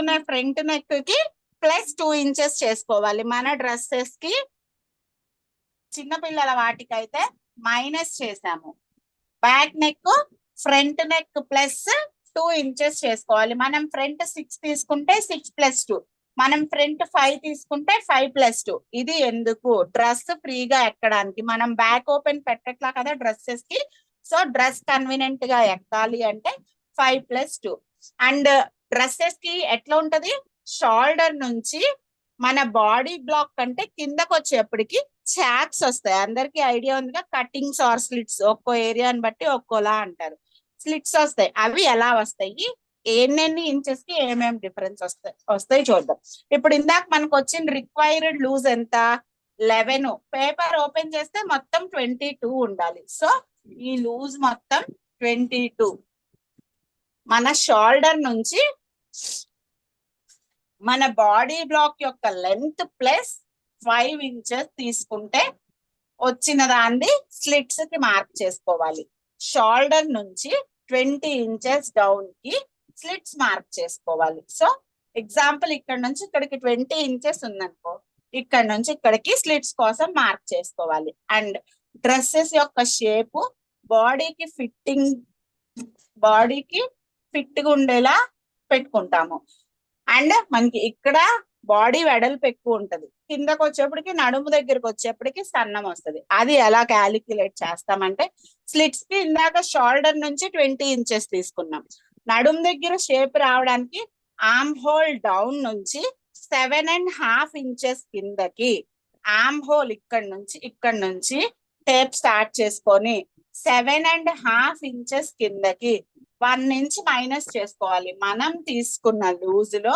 తీసుకునే ఫ్రంట్ నెక్కి plus two inches చేసుకోవాలి. మన డ్రెస్సెస్కి చిన్నపిల్లల వాటికైతే మైనస్ చేసాము back neck front neck plus two inches చేసుకోవాలి. మనం ఫ్రంట్ సిక్స్ తీసుకుంటే సిక్స్ ప్లస్ టూ. మనం ఫ్రంట్ ఫైవ్ తీసుకుంటే ఫైవ్ ప్లస్ టూ. ఇది ఎందుకు? డ్రెస్ ఫ్రీగా ఎక్కడానికి. మనం బ్యాక్ ఓపెన్ పెట్టట్లా కదా డ్రెస్సెస్కి? సో డ్రెస్ కన్వీనియంట్గా ఎక్కాలి అంటే ఫైవ్ ప్లస్ టూ. అండ్ డ్రెస్సెస్కి ఎట్లా ఉంటది? షోల్డర్ నుంచి మన బాడీ బ్లాక్ కంటే కిందకు వచ్చేప్పటికి చాక్స్ వస్తాయి. అందరికి ఐడియా ఉందిగా కటింగ్స్ ఆర్ స్లిట్స్ ఒక్కో ఏరియాని బట్టి ఒక్కోలా అంటారు. స్లిట్స్ వస్తాయి. అవి ఎలా వస్తాయి? ఎన్నెన్ని ఇంచెస్కి ఏమేమి డిఫరెన్స్ వస్తాయి? వస్తాయి చూద్దాం. ఇప్పుడు ఇందాక మనకు వచ్చిన రిక్వైర్డ్ లూజ్ ఎంత? లెవెన్ పేపర్ ఓపెన్ చేస్తే మొత్తం ట్వంటీ టూ ఉండాలి. సో ఈ లూజ్ మొత్తం ట్వంటీ టూ మన షోల్డర్ నుంచి మన బాడీ బ్లాక్ యొక్క లెంత్ ప్లస్ ఫైవ్ ఇంచెస్ తీసుకుంటే వచ్చిన దాన్ని స్లిట్స్కి మార్క్ చేసుకోవాలి. షోల్డర్ నుంచి ట్వంటీ ఇంచెస్ డౌన్కి స్లిట్స్ మార్క్ చేసుకోవాలి. సో ఎగ్జాంపుల్ ఇక్కడ నుంచి ఇక్కడికి ట్వంటీ ఇంచెస్ ఉందనుకో ఇక్కడ నుంచి ఇక్కడికి స్లిట్స్ కోసం మార్క్ చేసుకోవాలి. అండ్ డ్రెస్సెస్ యొక్క షేప్ బాడీకి ఫిట్టింగ్ బాడీకి ఫిట్గా ఉండేలా పెట్టుకుంటాము. అండ్ మనకి ఇక్కడ బాడీ వెడల్పు ఎక్కువ ఉంటది. కిందకు వచ్చేప్పటికి నడుము దగ్గరకు వచ్చేప్పటికి సన్నం వస్తది. అది ఎలా క్యాలిక్యులేట్ చేస్తామంటే స్లిట్స్కి ఇందాక షోల్డర్ నుంచి ట్వంటీ ఇంచెస్ తీసుకున్నాం. నడుము దగ్గర షేప్ రావడానికి ఆమ్ హోల్ డౌన్ నుంచి సెవెన్ అండ్ హాఫ్ ఇంచెస్ కిందకి ఆమ్ హోల్ ఇక్కడ నుంచి ఇక్కడ నుంచి టేప్ స్టార్ట్ చేసుకొని సెవెన్ అండ్ హాఫ్ ఇంచెస్ కిందకి వన్ ఇంచ్ మైనస్ చేసుకోవాలి. మనం తీసుకున్న లూజ్లో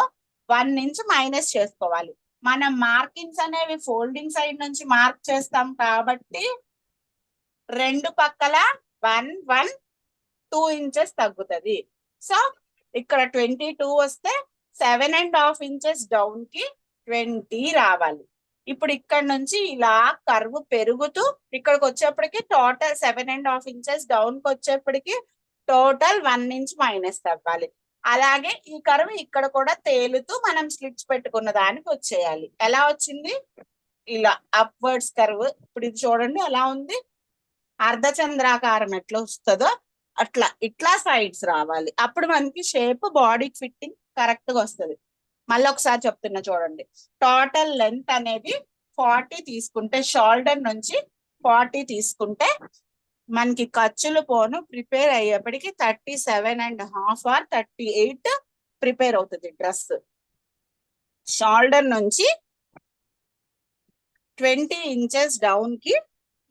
వన్ ఇంచ్ మైనస్ చేసుకోవాలి. మనం మార్కింగ్స్ అనేవి ఫోల్డింగ్ సైడ్ నుంచి మార్క్ చేస్తాం కాబట్టి రెండు పక్కల వన్ వన్ టూ ఇంచెస్ తగ్గుతుంది. సో ఇక్కడ ట్వంటీ టూ వస్తే సెవెన్ అండ్ హాఫ్ ఇంచెస్ డౌన్కి ట్వంటీ రావాలి. ఇప్పుడు ఇక్కడ నుంచి ఇలా కర్వ్ పెరుగుతూ ఇక్కడికి వచ్చేప్పటికి total seven and half inches డౌన్కి వచ్చేప్పటికి టోటల్ వన్ ఇంచ్ మైనస్ తవ్వాలి. అలాగే ఈ కర్వ్ ఇక్కడ కూడా తేలుతూ మనం స్లిట్స్ పెట్టుకున్న దానికి వచ్చేయాలి. ఎలా వచ్చింది? ఇలా అప్వర్డ్స్ కర్వ్. ఇప్పుడు ఇది చూడండి ఎలా ఉంది? అర్ధచంద్రాకారం ఎట్లా వస్తుందో అట్లా ఇట్లా సైడ్స్ రావాలి. అప్పుడు మనకి షేప్ బాడీ ఫిట్టింగ్ కరెక్ట్గా వస్తుంది. మళ్ళీ ఒకసారి చెప్తున్నా చూడండి. టోటల్ లెంత్ అనేది ఫార్టీ తీసుకుంటే షోల్డర్ నుంచి ఫార్టీ తీసుకుంటే మనకి ఖర్చులు పోను prepare అయ్యేప్పటికి thirty seven and half or thirty eight prepare అవుతుంది డ్రెస్ షోల్డర్ నుంచి ట్వంటీ ఇంచెస్ డౌన్కి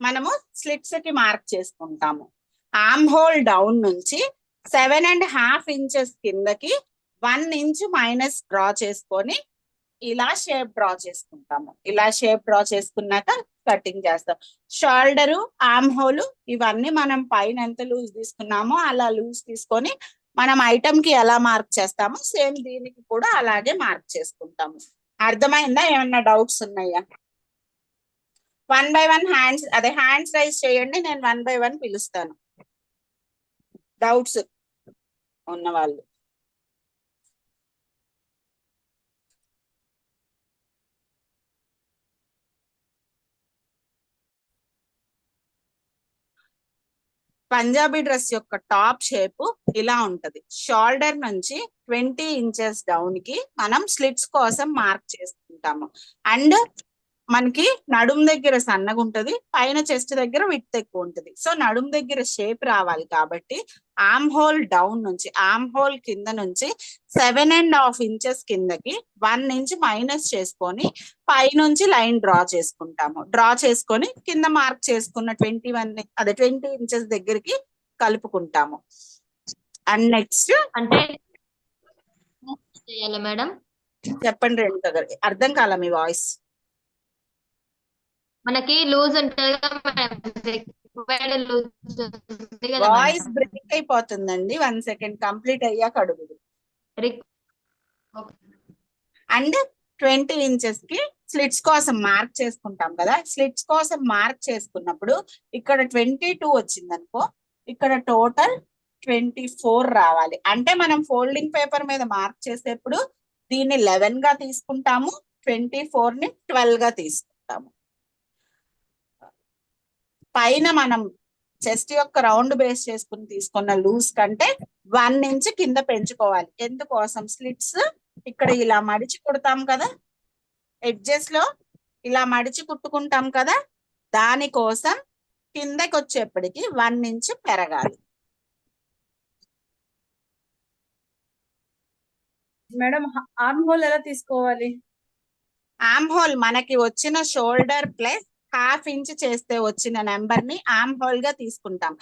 మనము స్లిట్స్కి మార్క్ చేసుకుంటాము. ఆమ్ హోల్ డౌన్ నుంచి సెవెన్ అండ్ హాఫ్ ఇంచెస్ కిందకి వన్ ఇంచ్ మైనస్ డ్రా చేసుకొని ఇలా షేప్ డ్రా చేసుకుంటాము. ఇలా షేప్ డ్రా చేసుకున్నాక కటింగ్ చేస్తాం. షోల్డర్ ఆమ్ హోల్ ఇవన్నీ మనం పైన ఎంత లూజ్ తీసుకున్నామో అలా లూజ్ తీసుకొని మనం ఐటమ్కి ఎలా మార్క్ చేస్తామో సేమ్ దీనికి కూడా అలాగే మార్క్ చేసుకుంటాము. అర్థమైందా? ఏమన్నా డౌట్స్ ఉన్నాయా? వన్ బై వన్ హ్యాండ్స్ అదే హ్యాండ్స్ రైజ్ చేయండి నేను వన్ బై వన్ పిలుస్తాను. డౌట్స్ ఉన్న పంజాబీ డ్రెస్ యొక్క టాప్ షేప్ ఇలా ఉంటది. షోల్డర్ నుంచి ట్వంటీ ఇంచెస్ డౌన్కి మనం స్లిట్స్ కోసం మార్క్ చేసుకుంటాము. అండ్ మనకి నడుం దగ్గర సన్నగా ఉంటది పైన చెస్ట్ దగ్గర విత్ ఎక్కువ ఉంటది. సో నడుం దగ్గర షేప్ రావాలి కాబట్టి ఆమ్ హోల్ డౌన్ నుంచి ఆమ్ హోల్ కింద నుంచి సెవెన్ అండ్ హాఫ్ ఇంచెస్ కిందకి వన్ ఇంచ్ మైనస్ చేసుకొని పై నుంచి లైన్ డ్రా చేసుకుంటాము. డ్రా చేసుకొని కింద మార్క్ చేసుకున్న ట్వంటీ వన్ అదే ట్వంటీ ఇంచెస్ దగ్గరికి కలుపుకుంటాము. అండ్ నెక్స్ట్ అంటే మేడం? చెప్పండి రెండు అర్థం కాల మీ వాయిస్? మనకి లూజ్ ఉంటుంది వాయిస్ బ్రేక్ అయిపోతుందండి. వన్ సెకండ్ కంప్లీట్ అయ్యాక అడుగుదు అండ్ ట్వంటీ ఇంచెస్కి స్లిట్స్ కోసం మార్క్ చేసుకుంటాం కదా. స్లిట్స్ కోసం మార్క్ చేసుకున్నప్పుడు ఇక్కడ ట్వంటీ టూ వచ్చింది అనుకో ఇక్కడ టోటల్ ట్వంటీ ఫోర్ రావాలి. అంటే మనం ఫోల్డింగ్ పేపర్ మీద మార్క్ చేసేప్పుడు దీన్ని లెవెన్గా తీసుకుంటాము ట్వంటీ ఫోర్ని ట్వెల్వ్గా తీసుకుంటాము. పైన మనం చెస్ట్ యొక్క రౌండ్ బేస్ చేసుకుని తీసుకున్న లూజ్ కంటే వన్ ఇంచ్ కింద పెంచుకోవాలి. ఎందుకోసం స్లిట్స్ ఇక్కడ ఇలా మడిచి కుడతాం కదా? ఎడ్జెస్లో ఇలా మడిచి కుట్టుకుంటాం కదా? దానికోసం కిందకి వచ్చేప్పటికి వన్ ఇంచ్ పెరగాలి. మేడం ఆర్మ్ హోల్ ఎలా తీసుకోవాలి? ఆమ్ హోల్ మనకి వచ్చిన షోల్డర్ ప్లస్ హాఫ్ ఇంచ్ చేస్తే వచ్చిన నెంబర్ని ఆమ్ హోల్గా తీసుకుంటాం.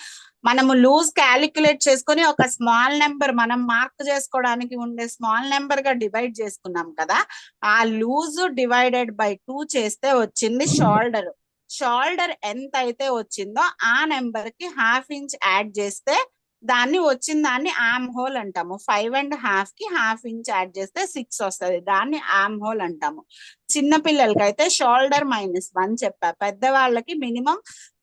మనము లూజ్ క్యాలిక్యులేట్ చేసుకొని ఒక స్మాల్ నెంబర్ మనం మార్క్ చేసుకోవడానికి ఉండే స్మాల్ నెంబర్గా డివైడ్ చేసుకున్నాం కదా ఆ లూజ్ డివైడెడ్ బై టూ చేస్తే వచ్చింది షోల్డర్ షోల్డర్ ఎంత అయితే వచ్చిందో ఆ నెంబర్కి హాఫ్ ఇంచ్ యాడ్ చేస్తే దాన్ని వచ్చిన దాన్ని ఆమ్ హోల్ అంటాము. ఫైవ్ అండ్ హాఫ్కి హాఫ్ ఇంచ్ యాడ్ చేస్తే సిక్స్ వస్తది. దాన్ని ఆమ్ హోల్ అంటాము. చిన్న పిల్లలకి అయితే షోల్డర్ మైనస్ వన్ చెప్పా. పెద్దవాళ్ళకి మినిమం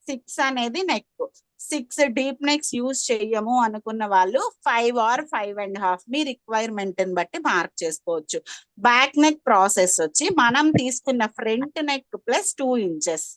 సిక్స్ అనేది neck. Six deep necks use చెయ్యము అనుకున్న వాళ్ళు five or five and half మీ రిక్వైర్మెంట్ని బట్టి మార్క్ చేసుకోవచ్చు. బ్యాక్ నెక్ ప్రాసెస్ వచ్చి మనం తీసుకున్న front neck plus two inches.